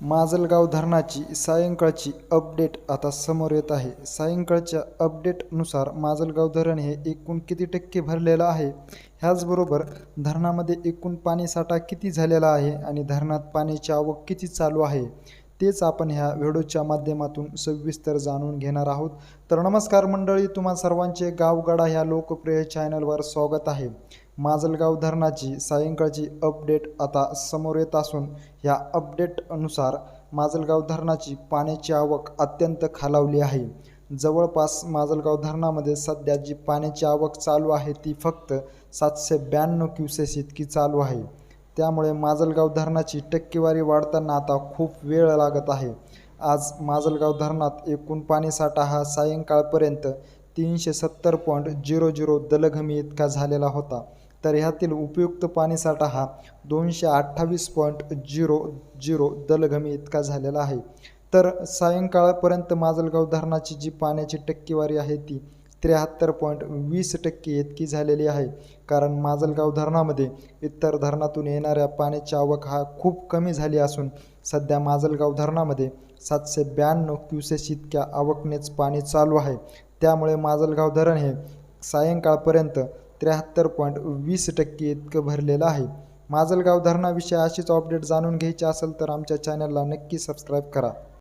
माजलगाव धरणाची सायंकाळची अपडेट आता समोर येत आहे. सायंकाळच्या अपडेटनुसार माजलगाव धरण हे एकूण किती टक्के भरलेलं आहे? ह्याचबरोबर धरणामध्ये एकूण पाणीसाठा किती झालेला आहे आणि धरणात पाण्याची आवक किती चालू आहे? तेच आपण ह्या व्हिडिओच्या माध्यमातून सविस्तर जाणून घेणार आहोत. तर नमस्कार मंडळी तुम्हा सर्वांचे गावगाडा ह्या लोकप्रिय चॅनलवर स्वागत आहे. माजलगाव धरणाची सायंकाळची अपडेट आता समोर येत असून ह्या अपडेटनुसार माजलगाव धरणाची पाण्याची आवक अत्यंत खालावली आहे. जवळपास माजलगाव धरणामध्ये सध्या जी पाण्याची आवक चालू आहे ती फक्त सातशे ब्याण्णव क्युसेस इतकी चालू आहे. त्यामुळे माजलगाव धरणाची टक्केवारी वाढताना आता खूप वेळ लागत आहे. आज माजलगाव धरणात एकूण पाणीसाठा हा सायंकाळपर्यंत तीनशे सत्तर पॉईंट झिरो झिरो दलघमी इतका झालेला होता. तर ह्यातील उपयुक्त पाणीसाठा हा दोनशे अठ्ठावीस पॉईंट झिरो झिरो दलघमी इतका झालेला आहे. तर सायंकाळपर्यंत माजलगाव धरणाची जी पाण्याची टक्केवारी आहे ती त्र्याहत्तर पॉईंट वीस टक्के इतकी झालेली आहे. कारण माजलगाव धरणामध्ये इतर धरणातून येणाऱ्या पाण्याची आवक हा खूप कमी झाली असून सध्या माजलगाव धरणामध्ये सातशे ब्याण्णव क्युसेस इतक्या आवकनेच पाणी चालू आहे. त्यामुळे माजलगाव धरण हे सायंकाळपर्यंत त्र्याहत्तर पॉईंट वीस टक्के इतकं भरलेलं आहे. माजलगाव धरणाविषयी अशीच अपडेट जाणून घ्यायची असेल तर आमच्या चॅनलला नक्की सबस्क्राईब करा.